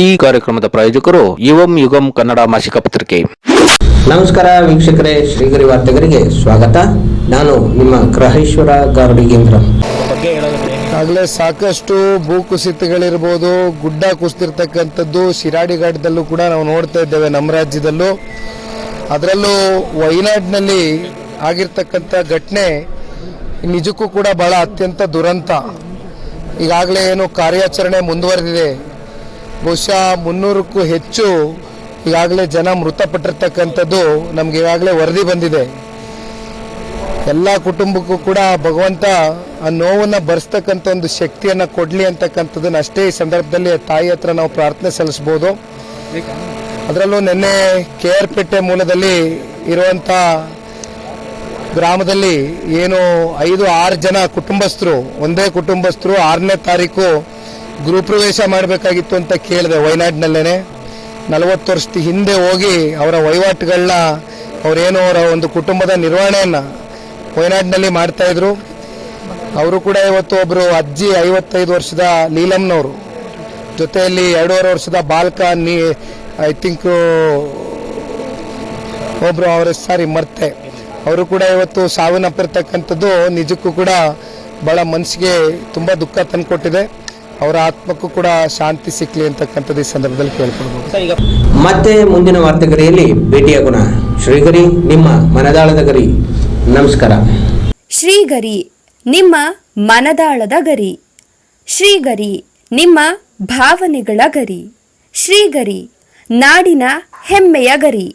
ಈ ಕಾರ್ಯಕ್ರಮದ ಪ್ರಾಯೋಜಕರು ಯುವಂ ಯುಗಂ ಕನ್ನಡ ಮಾಸಿಕ ಪತ್ರಿಕೆ. ನಮಸ್ಕಾರ ವೀಕ್ಷಕರೇ ಶ್ರೀಗರಿ ವಾರ್ತೆಗರಿಗೆ ಸ್ವಾಗತ. ನಾನು ನಿಮ್ಮ ಗ್ರಹೇಶ್ವರ ಗಾರುಡಿಗೇಂದ್ರ. ಆಗಲೇ ಸಾಕಷ್ಟು ಭೂಕುಸಿತಗಳಿರ್ಬೋದು ಗುಡ್ಡ ಕುಸಿತಿರ್ತಕ್ಕಂಥದ್ದು ಶಿರಾಡಿ ಘಾಟದಲ್ಲೂ ಕೂಡ ನಾವು ನೋಡ್ತಾ ಇದ್ದೇವೆ ನಮ್ಮ ರಾಜ್ಯದಲ್ಲೂ. ಅದರಲ್ಲೂ ವಯನಾಡಿನಲ್ಲಿ ಆಗಿರ್ತಕ್ಕಂಥ ಘಟನೆ ನಿಜಕ್ಕೂ ಕೂಡ ಬಹಳ ಅತ್ಯಂತ ದುರಂತ. ಈಗಾಗಲೇ ಏನು ಕಾರ್ಯಾಚರಣೆ ಮುಂದುವರೆದಿದೆ. ಬಹುಶಃ ಮುನ್ನೂರಕ್ಕೂ ಹೆಚ್ಚು ಈಗಾಗಲೇ ಜನ ಮೃತಪಟ್ಟಿರ್ತಕ್ಕಂಥದ್ದು ನಮ್ಗೆ ಈಗಾಗಲೇ ವರದಿ ಬಂದಿದೆ. ಎಲ್ಲ ಕುಟುಂಬಕ್ಕೂ ಕೂಡ ಭಗವಂತ ಆ ನೋವನ್ನು ಭರಿಸ್ತಕ್ಕಂಥ ಒಂದು ಶಕ್ತಿಯನ್ನು ಕೊಡಲಿ ಅಂತಕ್ಕಂಥದ್ದನ್ನ ಅಷ್ಟೇ ಈ ಸಂದರ್ಭದಲ್ಲಿ ತಾಯಿ ಹತ್ರ ನಾವು ಪ್ರಾರ್ಥನೆ ಸಲ್ಲಿಸ್ಬೋದು ಅದರಲ್ಲೂ ನಿನ್ನೆ ಕೆ ಆರ್ ಪೇಟೆ ಮೂಲದಲ್ಲಿ ಇರುವಂಥ ಗ್ರಾಮದಲ್ಲಿ ಏನು ಐದು ಆರು ಜನ ಕುಟುಂಬಸ್ಥರು, ಒಂದೇ ಕುಟುಂಬಸ್ಥರು ಆರನೇ ತಾರೀಕು ಗೃಹಪ್ರವೇಶ ಮಾಡಬೇಕಾಗಿತ್ತು ಅಂತ ಕೇಳಿದೆ ವಯನಾಡಿನಲ್ಲೇ ನಲವತ್ತು ವರ್ಷದ ಹಿಂದೆ ಹೋಗಿ ಅವರ ವಹಿವಾಟುಗಳನ್ನ ಅವರೇನು ಅವರ ಒಂದು ಕುಟುಂಬದ ನಿರ್ವಹಣೆಯನ್ನು ವಯನಾಡಿನಲ್ಲಿ ಮಾಡ್ತಾಯಿದ್ರು ಅವರು ಕೂಡ ಇವತ್ತು ಒಬ್ಬರು ಅಜ್ಜಿ ಐವತ್ತೈದು ವರ್ಷದ ನೀಲಮ್ನವರು. ಜೊತೆಯಲ್ಲಿ ಎರಡೂವರೆ ವರ್ಷದ ಬಾಲಕ ನೀ, ಐ ಥಿಂಕ್ ಒಬ್ಬರು ಅವರ ಸಾರಿ ಮರ್ತೆ. ಅವರು ಕೂಡ ಇವತ್ತು ಸಾವನ್ನಪ್ಪಿರ್ತಕ್ಕಂಥದ್ದು ನಿಜಕ್ಕೂ ಕೂಡ ಭಾಳ ಮನಸ್ಸಿಗೆ ತುಂಬ ದುಃಖ ತಂದುಕೊಟ್ಟಿದೆ. ಅವರ ಆತ್ಮಕ್ಕೂ ಕೂಡ ಶಾಂತಿ ಸಿಕ್ಕಲಿ ಅಂತಕ್ಕಂಥದ್ದು ಈ ಸಂದರ್ಭದಲ್ಲಿ ಕೇಳ್ಕೊಳ್ಬಹುದು ಮತ್ತೆ ಮುಂದಿನ ವಾರ್ತೆಗರಿಯಲ್ಲಿ ಭೇಟಿಯಾಗೋಣ ಶ್ರೀಗರಿ ನಿಮ್ಮ ಮನದಾಳದ ಗರಿ. ನಮಸ್ಕಾರ. ಶ್ರೀಗರಿ ನಿಮ್ಮ ಮನದಾಳದ ಗರಿ. ಶ್ರೀಗರಿ ನಿಮ್ಮ ಭಾವನೆಗಳ ಗರಿ. ಶ್ರೀಗರಿ ನಾಡಿನ ಹೆಮ್ಮೆಯ ಗರಿ.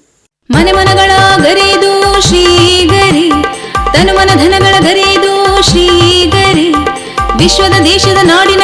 ಮನೆ ಮನಗಳ ಗರಿದು ಶ್ರೀಗರಿ ತನು ಮನ ಧನಗಳ ಗರಿದು ಶ್ರೀಗರಿ. ವಿಶ್ವದ ದೇಶದ ನಾಡಿನ